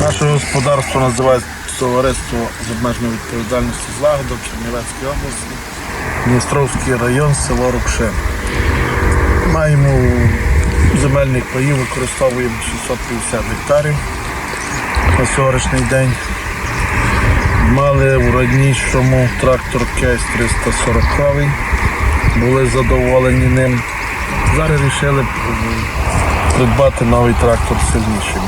Наше господарство називається Товариство з обмеженою відповідальністю Злагода в Чернівецькій області, Дністровський район, село Рукшин. Маємо земельних паїв, використовуємо 650 гектарів на сьогоднішній день. Мали в разнішому трактор Кейс 340 були задоволені ним. Зараз вирішили придбати новий трактор сильніший.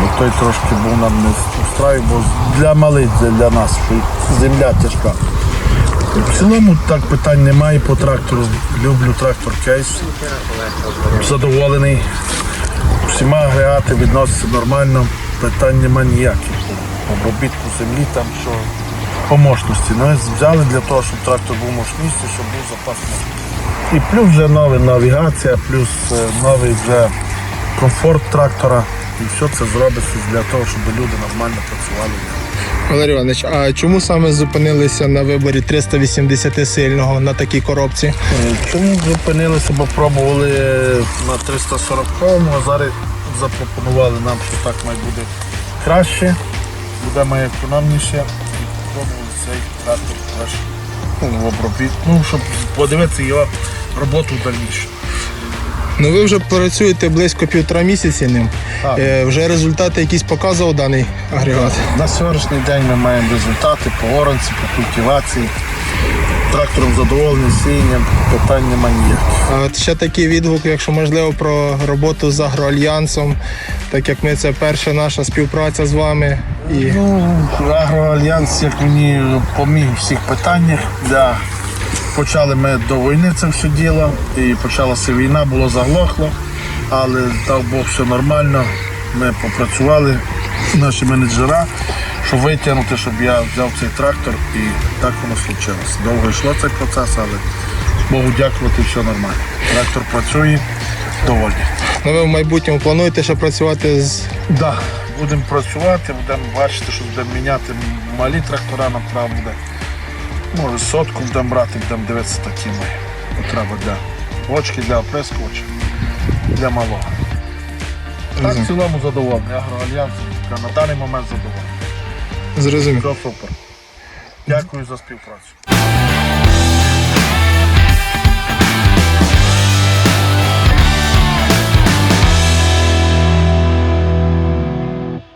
Бо той трошки був нам не устраює, бо для малих, для- нас земля тяжка. В цілому так питань немає по трактору. Люблю трактор кейс. Задоволений. Всіма агрегати відносяться нормально, питань немає ніяких. Обробітку землі там що по мощності. Ну, взяли для того, щоб трактор був мощніший, щоб був запас. І плюс вже нова навігація, плюс е, новий вже комфорт трактора. І все це зробиться для того, щоб люди нормально працювали. Валерій Іванович, а чому саме зупинилися на виборі 380 сильного на такій коробці? Чому зупинилися, бо пробували на 340 а зараз запропонували нам, що так має буде краще, буде має економніше. І пробували цей трактор теж ну, в обробіт. Ну, щоб подивитися його роботу в дальніше. Ну ви вже працюєте близько півтора місяці ним. Так. Е, вже результати якісь показував даний агрегат. На сьогоднішній день ми маємо результати по оранці, по культивації. Трактором задоволений, сіянням, питань немає ніяких. А от ще такий відгук, якщо можливо, про роботу з агроальянсом, так як ми це перша наша співпраця з вами. І Ну, Агроальянс, як мені поміг у всіх питаннях. Да. Почали ми до війни це все діло, і почалася війна, було заглохло, але дав Бог все нормально. Ми попрацювали, наші менеджера, щоб витягнути, щоб я взяв цей трактор і так воно случилося. Довго йшло цей процес, але Богу дякувати, все нормально. Трактор працює доволі. ну, ви в майбутньому плануєте ще працювати з Да, будемо працювати, будемо бачити, що будемо міняти малі трактора, нам треба буде. Може сотку будемо брати, дивитися такі мої. Потреба для очки, для оприскувача, для малого. Так, в цілому задоволений. Агроальянс на даний момент задоволений. зрозумів. Все супер. Дякую за співпрацю.